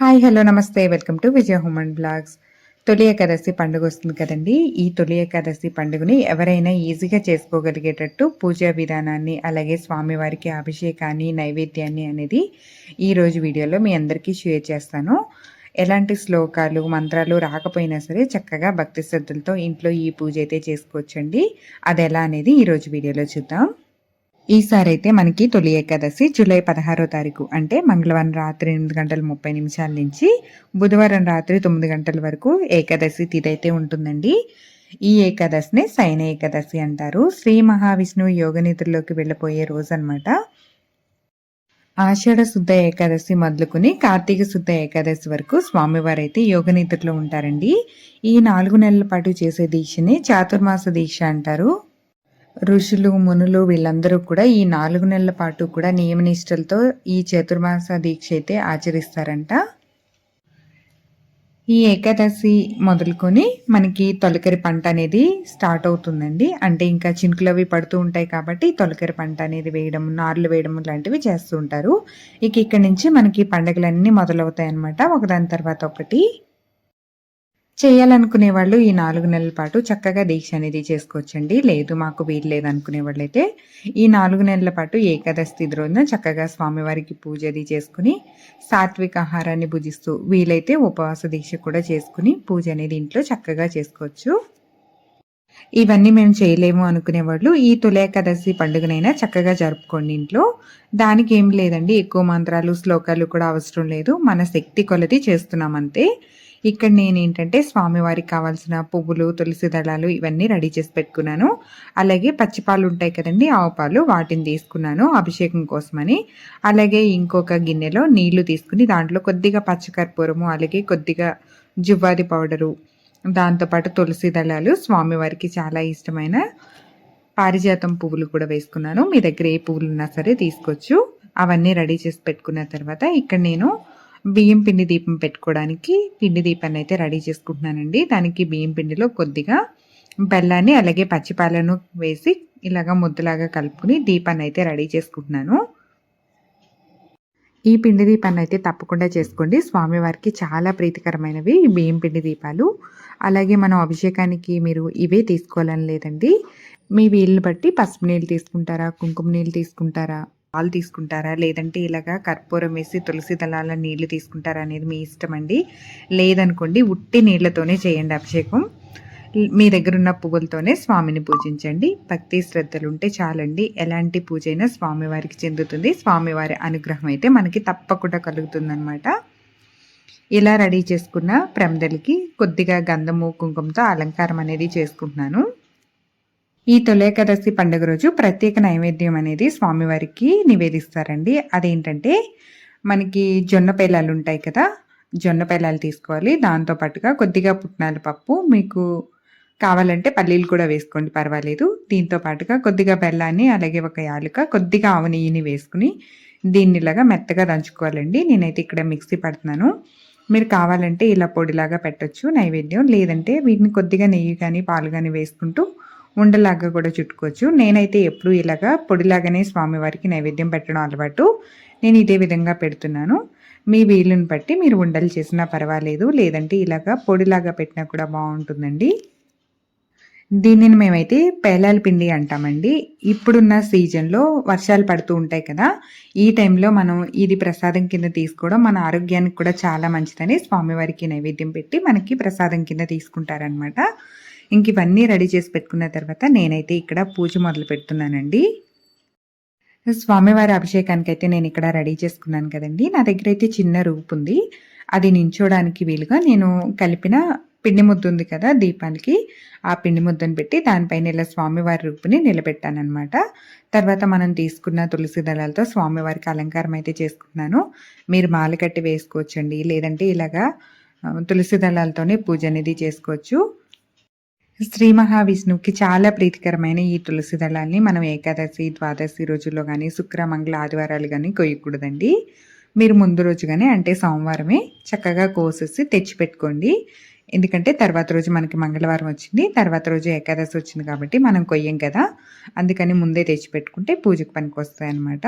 Hi hello నమస్తే. Welcome to Vijaya human blogs. తొలి ఏకాదశి పండుగ వస్తుంది కదండి. ఈ తొలి ఏకాదశి పండుగని ఎవరైనా ఈజీగా చేసుకోగలిగేటట్టు పూజా విధానాన్ని అలాగే స్వామివారికి అభిషేకాన్ని నైవేద్యాన్ని అనేది ఈరోజు వీడియోలో మీ అందరికీ షేర్ చేస్తాను. ఎలాంటి శ్లోకాలు మంత్రాలు రాకపోయినా సరే చక్కగా భక్తి శ్రద్ధలతో ఇంట్లో ఈ పూజ అయితే చేసుకోవచ్చండి. అది ఎలా అనేది ఈరోజు వీడియోలో చూద్దాం. ఈసారి అయితే మనకి తొలి ఏకాదశి జూలై పదహారో తారీఖు అంటే మంగళవారం రాత్రి ఎనిమిది గంటల ముప్పై నిమిషాల నుంచి బుధవారం రాత్రి తొమ్మిది గంటల వరకు ఏకాదశి తిథి అయితే ఉంటుందండి. ఈ ఏకాదశిని శయన ఏకాదశి అంటారు. శ్రీ మహావిష్ణువు యోగనిధుల్లోకి వెళ్ళిపోయే రోజు అనమాట ఆషాఢ శుద్ధ ఏకాదశి మొదలుకుని కార్తీక శుద్ధ ఏకాదశి వరకు స్వామివారు అయితే యోగనిద్రలో ఉంటారండి. ఈ నాలుగు నెలల పాటు చేసే దీక్షని చాతుర్మాస దీక్ష అంటారు. ఋషులు మునులు వీళ్ళందరూ కూడా ఈ నాలుగు నెలల పాటు కూడా నియమనిష్టలతో ఈ చతుర్మాస దీక్ష అయితే ఆచరిస్తారంట. ఈ ఏకాదశి మొదలుకొని మనకి తొలకరి పంట అనేది స్టార్ట్ అవుతుందండి. అంటే ఇంకా చినుకులు అవి పడుతూ ఉంటాయి కాబట్టి తొలకరి పంట అనేది వేయడం నార్లు వేయడం లాంటివి చేస్తూ ఉంటారు. ఇక ఇక్కడ నుంచి మనకి పండగలన్నీ మొదలవుతాయి అనమాట ఒకదాని తర్వాత ఒకటి. చేయాలనుకునే వాళ్ళు ఈ నాలుగు నెలల పాటు చక్కగా దీక్ష అనేది చేసుకోవచ్చండి. లేదు మాకు వీలు లేదు అనుకునే వాళ్ళైతే ఈ నాలుగు నెలల పాటు ఏకాదశి తిథి రోజున చక్కగా స్వామివారికి పూజ అది చేసుకుని సాత్విక ఆహారాన్ని భుజిస్తూ వీలైతే ఉపవాస దీక్ష కూడా చేసుకుని పూజ అనేది ఇంట్లో చక్కగా చేసుకోవచ్చు. ఇవన్నీ మేము చేయలేము అనుకునే వాళ్ళు ఈ తులేకాదశి పండుగనైనా చక్కగా జరుపుకోండి ఇంట్లో. దానికి ఏం లేదండి ఎక్కువ మంత్రాలు శ్లోకాలు కూడా అవసరం లేదు. మన శక్తి కొలది చేస్తున్నాం అంతే. ఇక్కడ నేను ఏంటంటే స్వామివారికి కావాల్సిన పువ్వులు తులసి దళాలు ఇవన్నీ రెడీ చేసి పెట్టుకున్నాను. అలాగే పచ్చిపాలు ఉంటాయి కదండి ఆవు పాలు వాటిని తీసుకున్నాను అభిషేకం కోసమని. అలాగే ఇంకొక గిన్నెలో నీళ్ళు తీసుకుని దాంట్లో కొద్దిగా పచ్చకర్పూరము అలాగే కొద్దిగా జువ్వాది పౌడరు దాంతోపాటు తులసి దళాలు స్వామివారికి చాలా ఇష్టమైన పారిజాతం పువ్వులు కూడా వేసుకున్నాను. మీ దగ్గర ఏ పువ్వులు ఉన్నా సరే తీసుకోవచ్చు. అవన్నీ రెడీ చేసి పెట్టుకున్న తర్వాత ఇక్కడ నేను బియ్యం పిండి దీపం పెట్టుకోవడానికి పిండి దీపాన్ని అయితే రెడీ చేసుకుంటున్నానండి. దానికి బియ్యం పిండిలో కొద్దిగా బెల్లాన్ని అలాగే పచ్చిపాలను వేసి ఇలాగ ముద్దలాగా కలుపుకుని దీపాన్ని అయితే రెడీ చేసుకుంటున్నాను. ఈ పిండి దీపాన్ని అయితే తప్పకుండా చేసుకోండి. స్వామివారికి చాలా ప్రీతికరమైనవి బియ్యం పిండి దీపాలు. అలాగే మనం అభిషేకానికి మీరు ఇవే తీసుకోవాలని లేదండి. మీ వీళ్ళని బట్టి పసుపు నీళ్ళు తీసుకుంటారా కుంకుమ నీళ్ళు తీసుకుంటారా పాలు తీసుకుంటారా? లేదంటే ఇలాగా కర్పూరం వేసి తులసి దళాల నీళ్ళు తీసుకుంటారా అనేది మీ ఇష్టం అండి. లేదనుకోండి ఉట్టి నీళ్ళతోనే చేయండి అభిషేకం. మీ దగ్గర ఉన్న పువ్వులతోనే స్వామిని పూజించండి. భక్తి శ్రద్ధలు ఉంటే చాలండి. ఎలాంటి పూజ అయినా స్వామివారికి చెందుతుంది. స్వామివారి అనుగ్రహం అయితే మనకి తప్పకుండా కలుగుతుందనమాట ఇలా రెడీ చేసుకున్న ప్రమిదలకి కొద్దిగా గంధము కుంకుమతో అలంకారం అనేది చేసుకుంటున్నాను. ఈ తొలేకదశి పండుగ రోజు ప్రత్యేక నైవేద్యం అనేది స్వామివారికి నివేదిస్తారండి. అదేంటంటే మనకి జొన్న పేలాలు ఉంటాయి కదా జొన్న పేలాలు తీసుకోవాలి. దాంతో పాటుగా కొద్దిగా పుట్నాల పప్పు మీకు కావాలంటే పల్లీలు కూడా వేసుకోండి పర్వాలేదు. దీంతో పాటుగా కొద్దిగా బెల్లాన్ని అలాగే ఒక యాలుక కొద్దిగా ఆవు నెయ్యిని వేసుకుని దీన్నిలాగా మెత్తగా దంచుకోవాలండి. నేనైతే ఇక్కడ మిక్సీ పడుతున్నాను. మీరు కావాలంటే ఇలా పొడిలాగా పెట్టచ్చు నైవేద్యం. లేదంటే వీటిని కొద్దిగా నెయ్యి కానీ పాలు కానీ వేసుకుంటూ ఉండలాగా కూడా చుట్టుకోవచ్చు. నేనైతే ఎప్పుడు ఇలాగా పొడిలాగానే స్వామివారికి నైవేద్యం పెట్టడం అలవాటు. నేను ఇదే విధంగా పెడుతున్నాను. మీ వీలుని బట్టి మీరు ఉండలు చేసినా పర్వాలేదు లేదంటే ఇలాగా పొడిలాగా పెట్టినా కూడా బాగుంటుందండి. దీనిని మేమైతే పేలాల పిండి అంటామండి. ఇప్పుడున్న సీజన్లో వర్షాలు పడుతూ ఉంటాయి కదా ఈ టైంలో మనం ఇది ప్రసాదం కింద తీసుకోవడం మన ఆరోగ్యానికి కూడా చాలా మంచిదని స్వామివారికి నైవేద్యం పెట్టి మనకి ప్రసాదం కింద తీసుకుంటారనమాట ఇంక ఇవన్నీ రెడీ చేసి పెట్టుకున్న తర్వాత నేనైతే ఇక్కడ పూజ మొదలు పెడుతున్నానండి. స్వామివారి అభిషేకానికి అయితే నేను ఇక్కడ రెడీ చేసుకున్నాను కదండి. నా దగ్గర అయితే చిన్న రూపు ఉంది. అది నించోడానికి వీలుగా నేను కలిపిన పిండి ముద్ద ఉంది కదా దీపానికి. ఆ పిండి ముద్దను పెట్టి దానిపైన ఇలా స్వామివారి రూపుని నిలబెట్టానమాట తర్వాత మనం తీసుకున్న తులసి దళాలతో స్వామివారికి అలంకారం అయితే చేసుకున్నాను మీరు మాల కట్టి వేసుకోవచ్చండి. లేదంటే ఇలాగా తులసి దళాలతోనే పూజ అనేది చేసుకోవచ్చు. శ్రీ మహావిష్ణువుకి చాలా ప్రీతికరమైన ఈ తులసి దళాన్ని మనం ఏకాదశి ద్వాదశి రోజుల్లో కానీ శుక్ర మంగళ ఆదివారాలు కానీ కొయ్యకూడదండి. మీరు ముందు రోజు కానీ అంటే సోమవారమే చక్కగా కోసేసి తెచ్చిపెట్టుకోండి. ఎందుకంటే తర్వాత రోజు మనకి మంగళవారం వచ్చింది తర్వాత రోజు ఏకాదశి వచ్చింది కాబట్టి మనం కొయ్యం కదా. అందుకని ముందే తెచ్చిపెట్టుకుంటే పూజకు పనికి వస్తాయి అన్నమాట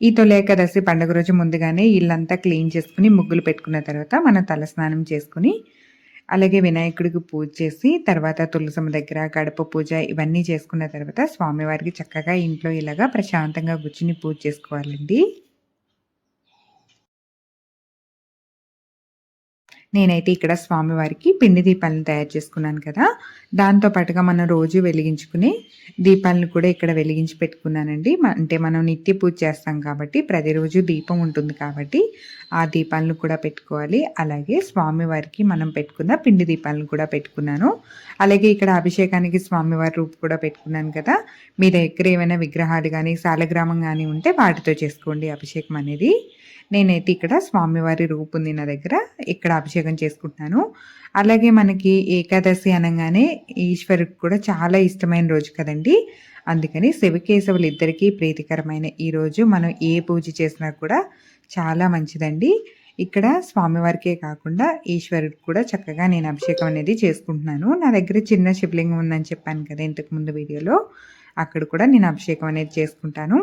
ఈ తొలి ఏకాదశి పండుగ రోజు ముందుగానే ఇల్లంతా క్లీన్ చేసుకుని ముగ్గులు పెట్టుకున్న తర్వాత మనం తలస్నానం చేసుకుని అలాగే వినాయకుడికి పూజ చేసి తర్వాత తులసమ్మ దగ్గర గడప పూజ ఇవన్నీ చేసుకున్న తర్వాత స్వామివారికి చక్కగా ఇంట్లో ఇలాగా ప్రశాంతంగా కూర్చుని పూజ చేసుకోవాలండి. నేనైతే ఇక్కడ స్వామివారికి పిండి దీపాలను తయారు చేసుకున్నాను కదా. దాంతో పాటుగా మనం రోజు వెలిగించుకునే దీపాలను కూడా ఇక్కడ వెలిగించి పెట్టుకున్నానండి. అంటే మనం నిత్య పూజ చేస్తాం కాబట్టి ప్రతిరోజు దీపం ఉంటుంది కాబట్టి ఆ దీపాలను కూడా పెట్టుకోవాలి. అలాగే స్వామివారికి మనం పెట్టుకున్న పిండి దీపాలను కూడా పెట్టుకున్నాను. అలాగే ఇక్కడ అభిషేకానికి స్వామివారి రూపు కూడా పెట్టుకున్నాను కదా. మీ దగ్గర ఏమైనా విగ్రహాలు కానీ సాలగ్రామం కానీ ఉంటే వాటితో చేసుకోండి అభిషేకం అనేది. నేనైతే ఇక్కడ స్వామివారి రూపు నా దగ్గర ఇక్కడ అభిషేకం చేసుకుంటున్నాను. అలాగే మనకి ఏకాదశి అనగానే ఈశ్వరుడికి కూడా చాలా ఇష్టమైన రోజు కదండి. అందుకని శివకేశవులు ఇద్దరికీ ప్రీతికరమైన ఈ రోజు మనం ఏ పూజ చేసినా కూడా చాలా మంచిదండి. ఇక్కడ స్వామివారికే కాకుండా ఈశ్వరుడికి కూడా చక్కగా నేను అభిషేకం అనేది చేసుకుంటున్నాను. నా దగ్గర చిన్న శివలింగం ఉందని చెప్పాను కదా ఇంతకుముందు వీడియోలో. అక్కడ కూడా నేను అభిషేకం అనేది చేసుకుంటాను.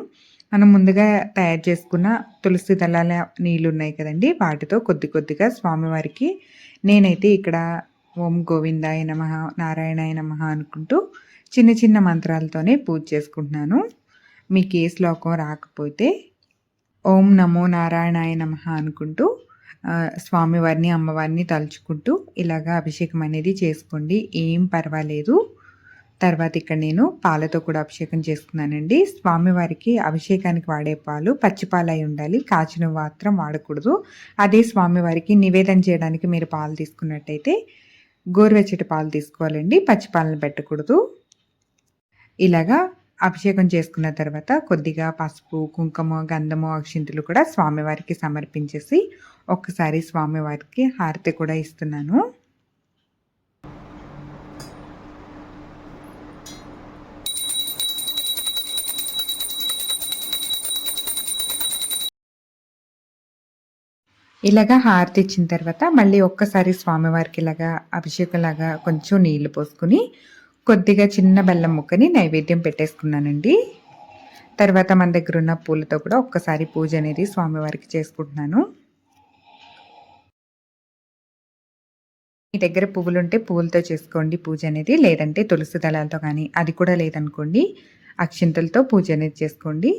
మనం ముందుగా తయారు చేసుకున్న తులసి దళాల నీళ్ళు ఉన్నాయి కదండి. వాటితో కొద్ది కొద్దిగా స్వామివారికి నేనైతే ఇక్కడ ఓం గోవిందాయ నమ నారాయణాయ నమ అనుకుంటూ చిన్న చిన్న మంత్రాలతోనే పూజ చేసుకుంటున్నాను. మీకు ఏ శ్లోకం రాకపోతే ఓం నమో నారాయణాయ నమ అనుకుంటూ స్వామివారిని అమ్మవారిని తలుచుకుంటూ ఇలాగా అభిషేకం అనేది చేసుకోండి. ఏం పర్వాలేదు. తర్వాత ఇక్కడ నేను పాలతో కూడా అభిషేకం చేసుకున్నానండి. స్వామివారికి అభిషేకానికి వాడే పాలు పచ్చిపాలు అయి ఉండాలి కాచిన మాత్రం వాడకూడదు. అదే స్వామివారికి నివేదన చేయడానికి మీరు పాలు తీసుకున్నట్టయితే గోరువెచ్చటి పాలు తీసుకోవాలండి పచ్చిపాలను పెట్టకూడదు. ఇలాగా అభిషేకం చేసుకున్న తర్వాత కొద్దిగా పసుపు కుంకుమ గంధము అక్షింతులు కూడా స్వామివారికి సమర్పించేసి ఒక్కసారి స్వామివారికి హారతి కూడా ఇస్తున్నాను. ఇలాగా హారతి ఇచ్చిన తర్వాత మళ్ళీ ఒక్కసారి స్వామివారికి ఇలాగా అభిషేకంలాగా కొంచెం నీళ్ళు పోసుకుని కొద్దిగా చిన్న బెల్లం ముక్కని నైవేద్యం పెట్టేసుకున్నానండి. తర్వాత మన దగ్గర ఉన్న పూలతో కూడా ఒక్కసారి పూజ అనేది స్వామివారికి చేసుకుంటున్నాను. మీ దగ్గర పువ్వులు ఉంటే పువ్వులతో చేసుకోండి పూజ అనేది. లేదంటే తులసి దళాలతో కానీ అది కూడా లేదనుకోండి. అక్షింతలతో పూజ అనేది చేసుకోండి.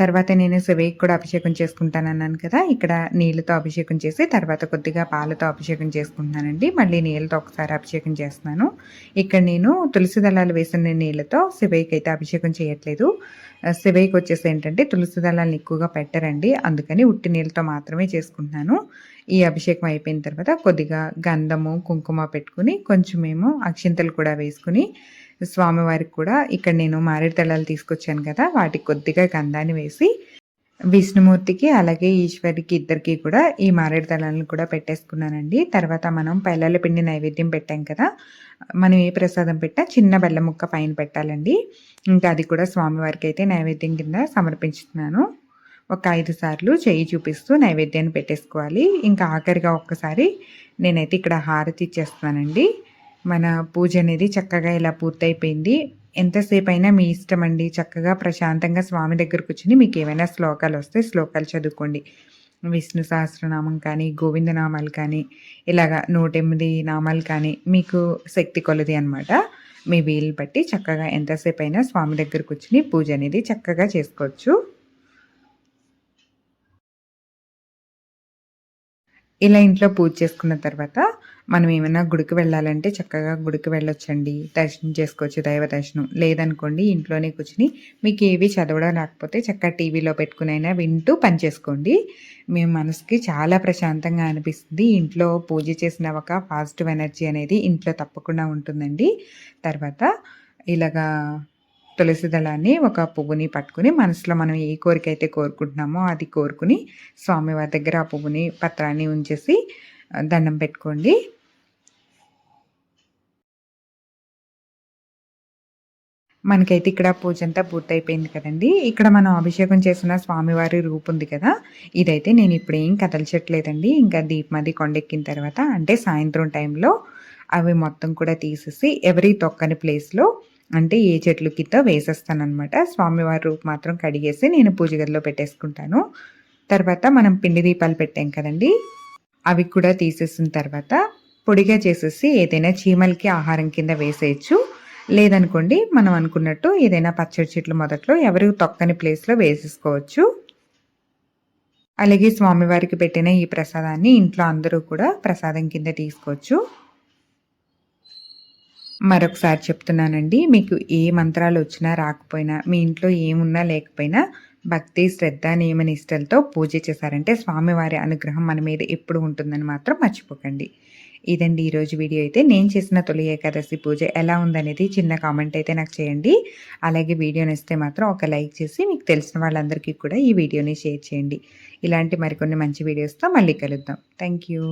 తర్వాత నేను శివయ్యకి కూడా అభిషేకం చేసుకుంటాను అన్నాను కదా ఇక్కడ నీళ్ళతో అభిషేకం చేసి తర్వాత కొద్దిగా పాలతో అభిషేకం చేసుకుంటున్నానండి. మళ్ళీ నీళ్ళతో ఒకసారి అభిషేకం చేస్తున్నాను. ఇక్కడ నేను తులసి దళాలు వేసిన నీళ్ళతో శివయ్యకి అయితే అభిషేకం చేయట్లేదు. శివయ్యకి వచ్చేసి ఏంటంటే తులసి దళాలను ఎక్కువగా పెట్టరండి. అందుకని ఉట్టి నీళ్ళతో మాత్రమే చేసుకుంటున్నాను. ఈ అభిషేకం అయిపోయిన తర్వాత కొద్దిగా గంధము కుంకుమ పెట్టుకుని కొంచెమేమో అక్షింతలు కూడా వేసుకుని స్వామివారికి కూడా ఇక్కడ నేను మారేడు తలాలు తీసుకొచ్చాను కదా వాటికి కొద్దిగా గంధాన్ని వేసి విష్ణుమూర్తికి అలాగే ఈశ్వరికి ఇద్దరికి కూడా ఈ మారేడు తలాలను కూడా పెట్టేసుకున్నానండి. తర్వాత మనం పల్లెల పిండి నైవేద్యం పెట్టాం కదా మనం ఏ ప్రసాదం పెట్టా చిన్న బెల్లం ముక్క పైన పెట్టాలండి. ఇంకా అది కూడా స్వామివారికి అయితే నైవేద్యం కింద సమర్పించుతున్నాను. ఒక ఐదు సార్లు చేయి చూపిస్తూ నైవేద్యాన్ని పెట్టేసుకోవాలి. ఇంకా ఆఖరిగా ఒక్కసారి నేనైతే ఇక్కడ హారతి ఇచ్చేస్తానండి మన పూజ అనేది చక్కగా ఇలా పూర్తయిపోయింది. ఎంతసేపు అయినా మీ ఇష్టం అండి. చక్కగా ప్రశాంతంగా స్వామి దగ్గర కూర్చుని మీకు ఏమైనా శ్లోకాలు వస్తే శ్లోకాలు చదువుకోండి. విష్ణు సహస్రనామం కానీ గోవిందనామాలు కానీ ఇలాగా నూటెనిమిది నామాలు కానీ మీకు శక్తి కొలది అనమాట మీ వీలు బట్టి చక్కగా ఎంతసేపు అయినా స్వామి దగ్గర కూర్చుని పూజ అనేది చక్కగా చేసుకోవచ్చు. ఇలా ఇంట్లో పూజ చేసుకున్న తర్వాత మనం ఏమైనా గుడికి వెళ్ళాలంటే చక్కగా గుడికి వెళ్ళొచ్చండి. దర్శనం చేసుకోవచ్చు దైవ దర్శనం. లేదనుకోండి ఇంట్లోనే కూర్చుని మీకు ఏవి చదవడం రాకపోతే చక్కగా టీవీలో పెట్టుకునైనా వింటూ పనిచేసుకోండి మీ మనసుకి చాలా ప్రశాంతంగా అనిపిస్తుంది. ఇంట్లో పూజ చేసిన ఒక పాజిటివ్ ఎనర్జీ అనేది ఇంట్లో తప్పకుండా ఉంటుందండి. తర్వాత ఇలాగా తులసి దళాన్ని ఒక పువ్వుని పట్టుకుని మనసులో మనం ఏ కోరిక అయితే కోరుకుంటున్నామో అది కోరుకుని స్వామివారి దగ్గర ఆ పువ్వుని పత్రాన్ని ఉంచేసి దండం పెట్టుకోండి. మనకైతే ఇక్కడ పూజ అంతా పూర్తయిపోయింది కదండి. ఇక్కడ మనం అభిషేకం చేసిన స్వామివారి రూపు ఉంది కదా. ఇదైతే నేను ఇప్పుడు ఏం కదల్చట్లేదండి. ఇంకా దీపమది కొండెక్కిన తర్వాత అంటే సాయంత్రం టైంలో అవి మొత్తం కూడా తీసేసి ఎవరి తొక్కని ప్లేస్లో అంటే ఏ చెట్లు కింద వేసేస్తానమాట స్వామివారి రూపు మాత్రం కడిగేసి నేను పూజ గదిలో పెట్టేసుకుంటాను. తర్వాత మనం పిండి దీపాలు పెట్టాం కదండి. అవి కూడా తీసేసిన తర్వాత పొడిగా చేసేసి ఏదైనా చీమలకి ఆహారం కింద వేసేయచ్చు. లేదనుకోండి మనం అనుకున్నట్టు ఏదైనా పచ్చడి చెట్లు మొదట్లో ఎవరు తొక్కని ప్లేస్లో వేసేసుకోవచ్చు. అలాగే స్వామివారికి పెట్టిన ఈ ప్రసాదాన్ని ఇంట్లో అందరూ కూడా ప్రసాదం కింద తీసుకోవచ్చు. మరొకసారి చెప్తున్నానండి. మీకు ఏ మంత్రాలు వచ్చినా రాకపోయినా మీ ఇంట్లో ఏమున్నా లేకపోయినా భక్తి శ్రద్ధ నియమ నిష్టలతో పూజ చేశారంటే స్వామివారి అనుగ్రహం మన మీద ఎప్పుడు ఉంటుందని మాత్రం మర్చిపోకండి. ఇదండి ఈరోజు వీడియో అయితే. నేను చేసిన తొలి ఏకాదశి పూజ ఎలా ఉందనేది చిన్న కామెంట్ అయితే నాకు చేయండి. అలాగే వీడియోని ఇస్తే మాత్రం ఒక లైక్ చేసి మీకు తెలిసిన వాళ్ళందరికీ కూడా ఈ వీడియోని షేర్ చేయండి. ఇలాంటి మరికొన్ని మంచి వీడియోస్తో మళ్ళీ కలుద్దాం. Thank you